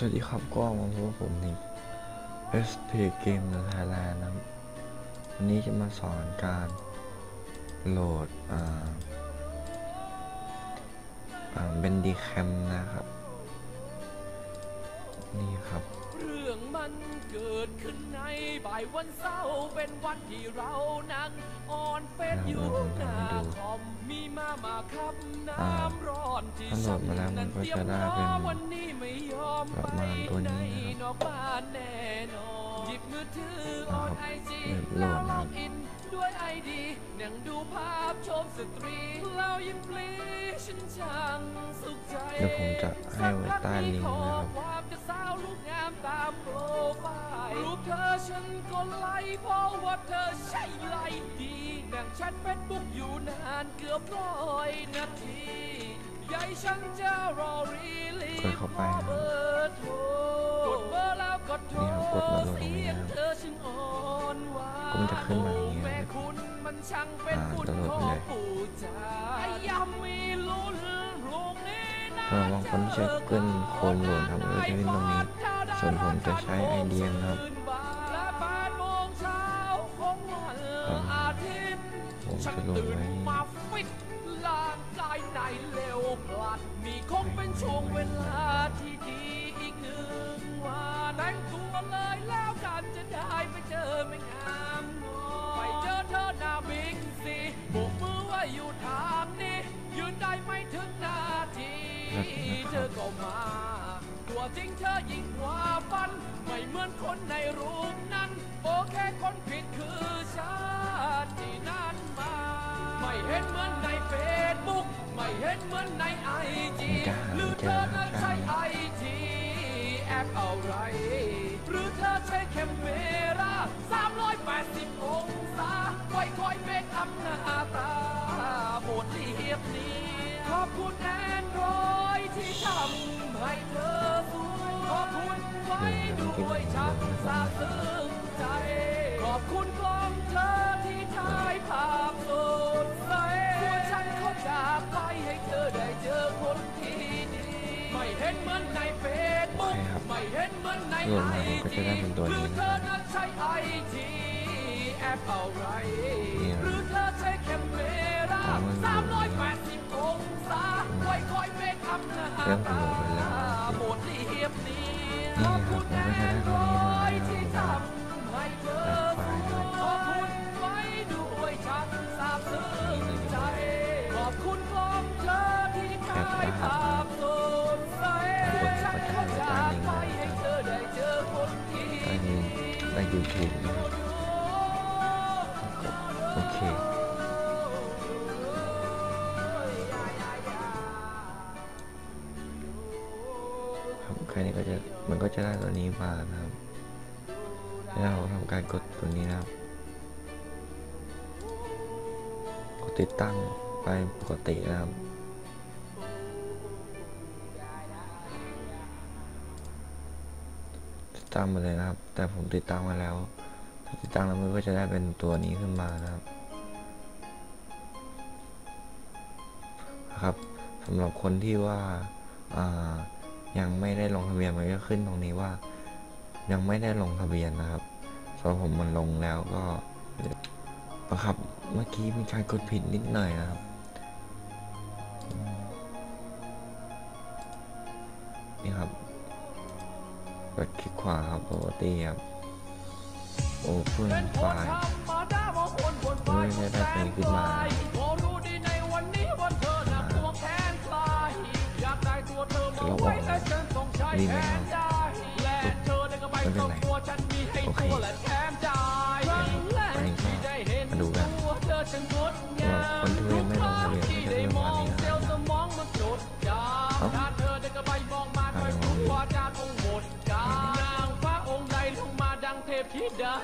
สวัสดีครับก็มาพบกับผมนิก SP Game ในไทยแลนด์นะครับวันนี้จะมาสอนการโหลดอ่าอ่าเบนดีแคมนะครับ นี่ครับ เรื่องมันเกิดขึ้นในบ่ายวันเสาร์เป็นวันที่เรานั่งออนเฟซอยู่หน้าคอมมีมามาครับน้ำร้อนที่ถ้าโหลดมาแล้วมันก็จะได้เป็นวันนี้ไม่ยอม ประมาณตัวนี้นะครับนอกบ้านแน่นอนหยิบมือถือออนไอจีแล้วล็อกอินด้วยไอดีนั่งดูภาพชมสตรีเรายิ้มปลีฉันช่างสุขใจเดี๋ยวผมจะให้ไว้ใต้ลิงก์นะครับความจะสาวลูกงามตามโปรไฟล์รูปเธอฉันก็ไลค์เพราะว่าเธอใช่ไลดีนั่งแชทเฟซบุ๊กอยู่นานเกือบร้อยนาที ค่อรีลีกดเข้าไปขอเบอร์โทรกดเบอร์แล้วกดโทรนี่ครับกดมาลดตรงนี้เสียงนะครับเธอฉันอ่อนวานก็มันจะขึ้นมาอย่างนี้แม่นะครับคุณมันช่างเป็นอ่าคุณจะโหลดไปอเลยปู่จ๋าไอ้ยำมีลุ้นลงนี้นะเองคนใช้ Google Chrome โหลดทำเออจะขึ้นตรงนี้ ส่วนผมจะใช้ IDM นะครับและแปดโมงเช้างตย์ผมจะฉันโหลดตื่นไว้ เร็วพลันนี่คงเป็นช่วงเวลาที่ดีอีกหนึ่งวันแต่งตัวเลยแล้วกันจะได้ไปเจอไม่งามนไปเจอเธอหน้าบิ๊กซีโบกมือว่าอยู่ทางนี้ยืนได้ไม่ถึงนาทีเธอก็มา ตัวจริงเธอยิ่งกว่าฟัน ไม่เหมือนคนในรูปนั้น โอเคคนผิดคือชาติที่นั่นมา ไม่เห็นเหมือน จีผมจะหาหรือไม่เจเธออนั้นใช้ไอทีแอปอะไรหรือเธอใช้แคมเมรา380องศาไว้คอยเมคอัพหน้าตาโหมดเรียบเนียนขอบคุณแอนดรอยที่ทำให้เธอสวยขอบคุณไว้ด้วยชักซาบซึ้งใจ ขอบคุณกล้องเธอ รับไม่เห็นเหมือนในโหลไอดมาผมก็จะจีได้เป็นตัวหรืนี้อนะเธคอรับนั้นใช้ไอทีแอปอ ใต้ยูทูบนะครับโอเคครับแค่นี้ก็จะมันก็จะได้ตัวนี้มานะครับแล้วเราทำการกดตัวนี้นะครับกดติดตั้งไปปกตินะครับ ตั้งมาเลยนะครับ แต่ผมติดตั้งมาแล้ว ถ้าติดตั้งแล้วมันก็จะได้เป็นตัวนี้ขึ้นมานะครับครับสำหรับคนที่ว่าายังไม่ได้ลงทะเบียนมันก็ขึ้นตรงนี้ว่า ยังไม่ได้ลงทะเบียนนะครับสำหรับผมมันลงแล้วก็นะครับเมื่อกี้มีการกดผิดนิดหน่อยนะครับนี่ครับ กดคลิกขวาครับปกติครับโอ้เพื่อนเป็นคไฟนล์ธรรมดาบางคนบนฟ้าไม่ได้ได้ตัวนี้ขึ้นมาก็รู้ดีในวันนี้ว่าเธอน่ะตัวแทนคลายอยากได้ตัวเธอมาไว้และฉันต้องใช้ดีไหแทมครับนได้และเธอได้ก็ไปไม่เป็นกับไรตัวฉันมีให้โอเค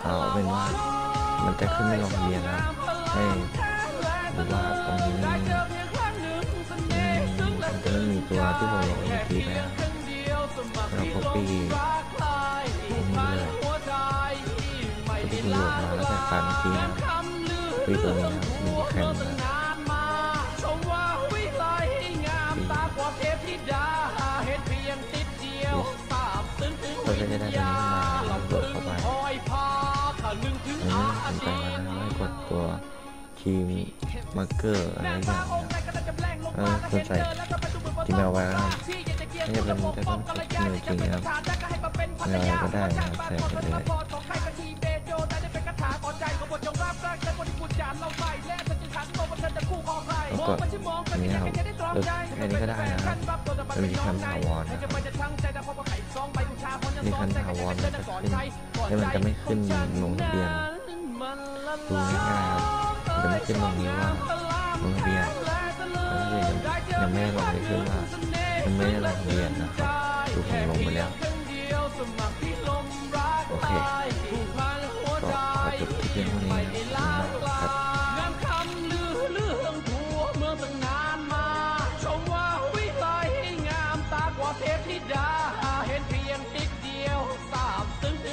เอาเป็นว่ามันจะขึ้นไม่ลงทะเบียนนะให้ดูว่าตรงนี้มันจะไม่มีตัวที่ผมลงเมื่อกี้ไปนะครั้งเดียวสมัครแล้วก็ปีงรักใครผูกพันหัวใจไม่ที่ได้ผมโหลดมาแล้วแต่ไฟล์เมื่อกี้นะปีตัวนี้นะมีแค่เมื่อนี้ตั้งนะนานมาชมว่าวิไลงามตากว่าเทพธิดาเห็นเพียงติดเดียวตาก็จะได้ตรงนี้นมาแล้ว กดเข้าไปคอยพาข้านึงถึงอันอานี้สนใจทิตย์มานะไม่กดตัวคีมมาร์เกอร์อะไรอย่างเงี้ยเออสนใจที่แมวไว้นะครับนี่เป็นจะต้องเมือจริงครับไม่อะไรก็ได้นะครับใส่ไปเลยก็นนี้นะครับเออแค่นี้ก็ได้นะครับมันมีคำถาวรนะครับ ในคันถาวรมันจะขึ้นให้มันจะไม่ขึ้นหนงะเบียนดูง่ายๆครับมันไม่ขึ้นตรงนี้ว่าหนงะเบียนยังไม่ได้ลงเลขึ้นว่ายังไม่ได้ลงเบียนนะครับดูผมลงไปแล้วโอเคก็ขอจบที่เพียงเท่านี้นะครับเทพธิดาเห็นเพียง about the